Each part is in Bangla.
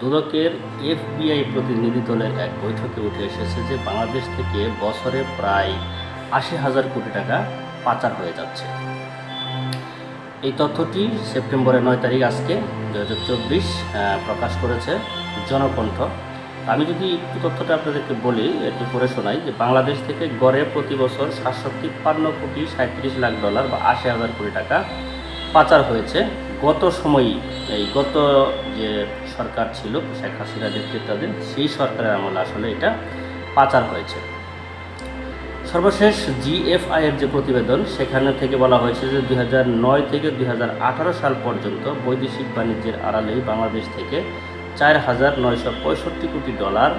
দুদকের এফবিআই প্রতিনিধি দলের এক বৈঠকে উঠে এসেছে যে বাংলাদেশ থেকে বছরে প্রায় আশি হাজার কোটি টাকা পাচার হয়ে যাচ্ছে। এই তথ্যটি সেপ্টেম্বরের নয় তারিখ আজকে দু হাজার চব্বিশ প্রকাশ করেছে জনকণ্ঠ। আমি যদি একটু তথ্যটা আপনাদেরকে বলি, একটু পড়ে শোনাই যে বাংলাদেশ থেকে গড়ে প্রতি বছর সাতশো তিপ্পান্ন কোটি সাঁত্রিশ লাখ ডলার বা আশি হাজার কোটি টাকা পাচার হয়েছে। গত সময়ই, এই গত যে সরকার ছিল, শেখ হাসিনা নেতৃত্বাধীন, সেই সরকারের আমলে আসলে এটা পাচার হয়েছে। সর্বশেষ জিএফআই এর যে প্রতিবেদন, সেখানে থেকে বলা হয়েছে যে দুই নয় থেকে দু হাজার আঠারো সাল পর্যন্ত বৈদেশিক বাণিজ্যের আড়ালেই বাংলাদেশ থেকে চার হাজার নয়শো পঁয়ষট্টি কোটি ডলার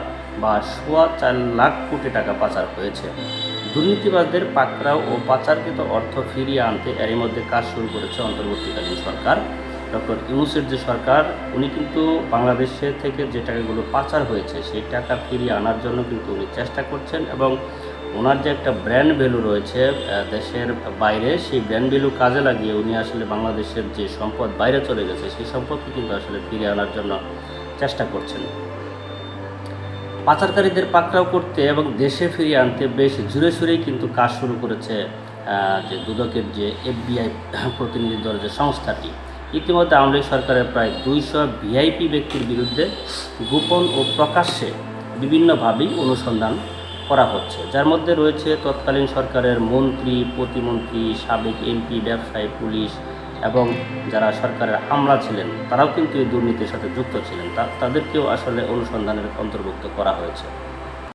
বা সোয়া চার লাখ কোটি টাকা পাচার হয়েছে। দুর্নীতিবাজদের পাকড়াও ও পাচারকৃত অর্থ ফিরিয়ে আনতে এরই মধ্যে কাজ শুরু করেছে অন্তর্বর্তীকালীন সরকার। ডক্টর ইউনুসের যে সরকার, উনি কিন্তু বাংলাদেশের থেকে যে টাকাগুলো পাচার হয়েছে, সেই টাকা ফিরিয়ে আনার জন্য কিন্তু উনি চেষ্টা করছেন এবং ওনার যে একটা ব্র্যান্ড ভ্যালু রয়েছে দেশের বাইরে, সেই ব্র্যান্ড ভ্যালু কাজে লাগিয়ে উনি আসলে বাংলাদেশের যে সম্পদ বাইরে চলে গেছে, সেই সম্পদকে কিন্তু আসলে ফিরিয়ে আনার জন্য চেষ্টা করছেন। পাচারকারীদের পাকড়াও করতে এবং দেশে ফিরিয়ে আনতে বেশ জুড়ে সুরেই কিন্তু কাজ শুরু করেছে যে দুদকের যে এফবিআই প্রতিনিধি দল যে সংস্থাটি। ইতিমধ্যে আওয়ামী লীগ সরকারের প্রায় দুইশো ভিআইপি ব্যক্তির বিরুদ্ধে গোপন ও প্রকাশ্যে বিভিন্নভাবেই অনুসন্ধান করা হচ্ছে। যার মধ্যে রয়েছে তৎকালীন সরকারের মন্ত্রী, প্রতিমন্ত্রী, সাবেক এমপি, ব্যবসায়ী, পুলিশ এবং যারা সরকারের আমলা ছিলেন, তারাও কিন্তু এই দুর্নীতির সাথে যুক্ত ছিলেন। তাদেরকেও আসলে অনুসন্ধানের অন্তর্ভুক্ত করা হয়েছে।